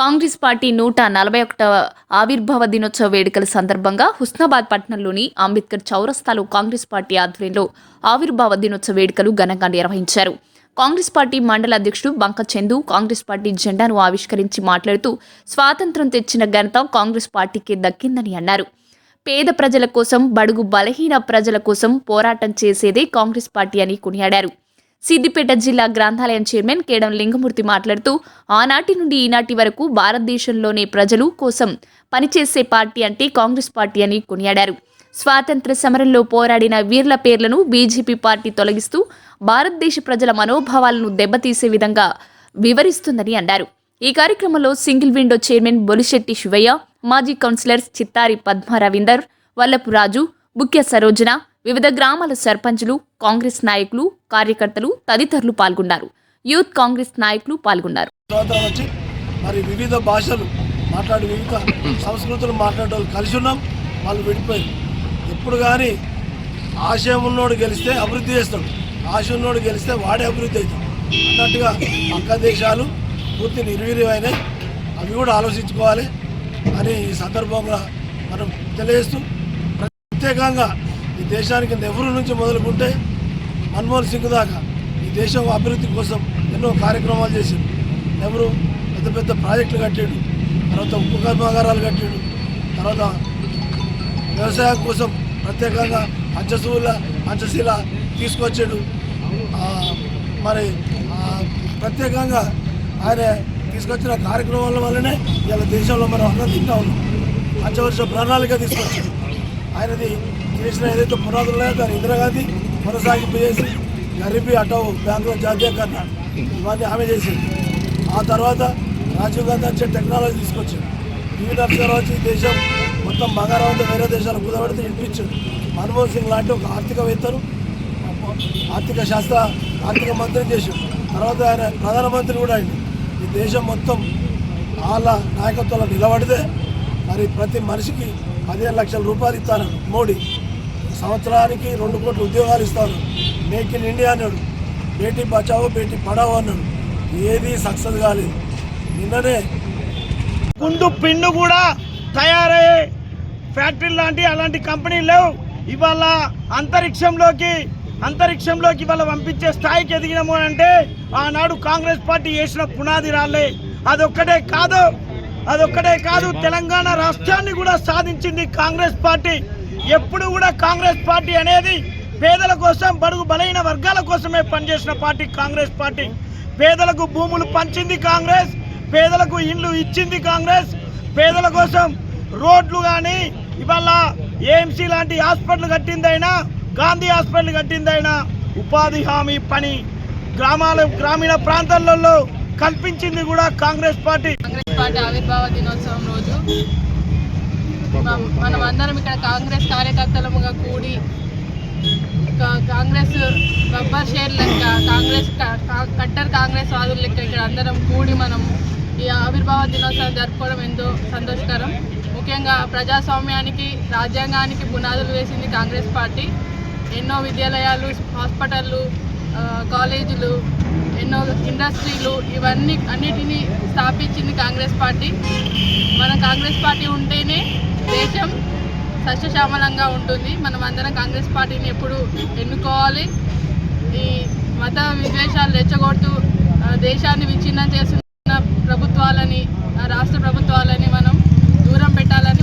Congress party నూట నలభై ఒకటవ ఆవిర్భావ దినోత్సవ వేడుకల సందర్భంగా హుస్నాబాద్ పట్టణంలోని అంబేద్కర్ చౌరస్తాలో కాంగ్రెస్ పార్టీ ఆధ్వర్యంలో ఆవిర్భావ దినోత్సవ వేడుకలు ఘనంగా నిర్వహించారు. కాంగ్రెస్ పార్టీ మండల అధ్యక్షుడు బంక చందు కాంగ్రెస్ పార్టీ జెండాను ఆవిష్కరించి మాట్లాడుతూ స్వాతంత్రం తెచ్చిన ఘనత కాంగ్రెస్ పార్టీకే దక్కిందని అన్నారు. పేద ప్రజల కోసం బడుగు బలహీన ప్రజల కోసం పోరాటం చేసేదే కాంగ్రెస్ పార్టీ అని కొనియాడారు. సిద్దిపేట జిల్లా గ్రంథాలయం చైర్మన్ కేడం లింగమూర్తి మాట్లాడుతూ ఆనాటి నుండి ఈనాటి వరకు భారతదేశంలోనే ప్రజలు కోసం పనిచేసే పార్టీ అంటే కాంగ్రెస్ పార్టీ అని కొనియాడారు. స్వాతంత్ర సమరంలో పోరాడిన వీర్ల పేర్లను బీజేపీ పార్టీ తొలగిస్తూ భారతదేశ ప్రజల మనోభావాలను దెబ్బతీసే విధంగా వివరిస్తుందని అన్నారు. ఈ కార్యక్రమంలో single window chairman Bolisetti Shivaiah మాజీ కౌన్సిలర్స్ చిత్తారి పద్మ రవీందర్ వల్లపు రాజు బుక్య సరోజన వివిధ గ్రామాల సర్పంచులు కాంగ్రెస్ నాయకులు కార్యకర్తలు తదితరులు పాల్గొన్నారు. యూత్ కాంగ్రెస్ నాయకులు పాల్గొన్నారు. వచ్చి మరి వివిధ భాషలు మాట్లాడి వివిధ సంస్కృతులు మాట్లాడే వాళ్ళు కలిసి ఉన్నాం. వాళ్ళు విడిపోయారు. ఎప్పుడు కానీ ఆశయం ఉన్నోడు గెలిస్తే అభివృద్ధి చేస్తాడు. ఆశ ఉన్నోడు గెలిస్తే వాడే అభివృద్ధి అవుతాడు. అన్నట్టుగా పక్క దేశాలు పూర్తి నిర్వీర్యమైనవి అవి కూడా ఆలోచించుకోవాలి అని ఈ సందర్భంగా మనం తెలియజేస్తూ ప్రత్యేకంగా ఈ దేశానికి నెహ్రూ నుంచి మొదలుకుంటే మన్మోహన్ సింగ్ దాకా ఈ దేశం అభివృద్ధి కోసం ఎన్నో కార్యక్రమాలు చేశాడు నెహ్రూ పెద్ద పెద్ద ప్రాజెక్టులు కట్టాడు తర్వాత ఉక్కు కర్మాగారాలు కట్టాడు తర్వాత వ్యవసాయం కోసం ప్రత్యేకంగా పంచశూల పంచశీల తీసుకొచ్చాడు. మరి ప్రత్యేకంగా ఆయన తీసుకొచ్చిన కార్యక్రమాల వల్లనే ఇలా దేశంలో మనం అన్నదిగా ఉన్నాం. పంచవర్ష ప్రణాళిక తీసుకొచ్చాడు. ఆయనది చేసిన ఏదైతే పునాదులు ఉన్నాయో దాన్ని ఇందిరాగాంధీ కొనసాగింపు చేసి గరీబీ అటవ్ బ్యాంకుల జాతీయకరణ ఇవన్నీ ఆమె చేసింది. ఆ తర్వాత రాజీవ్ గాంధీ వచ్చే టెక్నాలజీ తీసుకొచ్చింది పివి నరసింహారావు వచ్చి ఈ దేశం మొత్తం బంగారం వేరే దేశాలకు కుదబెడితే వినిపించాడు మన్మోహన్ సింగ్ లాంటి ఒక ఆర్థికవేత్తను ఆర్థిక శాస్త్ర ఆర్థిక మంత్రి చేశారు తర్వాత ఆయన ప్రధానమంత్రి కూడా అయింది. ఈ దేశం మొత్తం వాళ్ళ నాయకత్వంలో నిలబడితే మరి ప్రతి మనిషికి పదిహేను లక్షల రూపాయలు ఇస్తాను మోడీ. సంవత్సరానికి రెండు కోట్ల ఉద్యోగాలు ఇస్తాను మేక్ ఇన్ ఇండియా అన్నాడు. బేటీ బచావో బేటీ పడావో అన్నాడు. ఏది సక్సెస్ కాలేదు. నిన్ననే గుండు పిండు కూడా తయారయ్యే ఫ్యాక్టరీ లాంటి అలాంటి కంపెనీలు లేవు. ఇవాళ అంతరిక్షంలోకి అంతరిక్షంలోకి ఇవాళ పంపించే స్థాయికి ఎదిగినాము అంటే ఆనాడు కాంగ్రెస్ పార్టీ వేసిన పునాది రాలే. అదొక్కటే కాదు అదొక్కటే కాదు తెలంగాణ రాష్ట్రాన్ని కూడా సాధించింది కాంగ్రెస్ పార్టీ. ఎప్పుడు కూడా కాంగ్రెస్ పార్టీ అనేది పేదల కోసం బడుగు బలైన వర్గాల కోసమే పనిచేసిన పార్టీ కాంగ్రెస్ పార్టీ. పేదలకు భూములు పంచింది కాంగ్రెస్ పేదలకు ఇండ్లు ఇచ్చింది కాంగ్రెస్. పేదల కోసం రోడ్లు కానీ ఇవాళ ఏఎంసీ లాంటి హాస్పిటల్ కట్టిందైనా గాంధీ హాస్పిటల్ కట్టిందైనా ఉపాధి హామీ పని గ్రామాల గ్రామీణ ప్రాంతాలలో కల్పించింది కూడా కాంగ్రెస్ పార్టీ. కాంగ్రెస్ పార్టీ ఆవిర్భావ దినోత్సవం రోజు. మనం అందరం ఇక్కడ కాంగ్రెస్ కార్యకర్తలముగా కూడి కా- కాంగ్రెస్ రబ్బర్ షేర్ లెక్క కాంగ్రెస్ కట్టర్ కాంగ్రెస్ వాదులు లెక్క ఇక్కడ అందరం కూడి మనం ఈ ఆవిర్భావ దినోత్సవం జరుపుకోవడం ఎంతో సంతోషకరం. ముఖ్యంగా ప్రజాస్వామ్యానికి రాజ్యాంగానికి పునాదులు వేసింది కాంగ్రెస్ పార్టీ. ఎన్నో విద్యాలయాలు హాస్పిటళ్ళు కాలేజీలు ఎన్నో ఇండస్ట్రీలు ఇవన్నీ అన్నిటినీ స్థాపించింది కాంగ్రెస్ పార్టీ. మన కాంగ్రెస్ పార్టీ ఉంటేనే దేశం సస్యశ్యామలంగా ఉంటుంది. మనం అందరం కాంగ్రెస్ పార్టీని ఎప్పుడు ఎన్నుకోవాలి? ఈ మత విద్వేషాలు రెచ్చగొడుతూ దేశాన్ని విచ్ఛిన్నం చేస్తున్న ప్రభుత్వాలని రాష్ట్ర ప్రభుత్వాలని మనం దూరం పెట్టాలని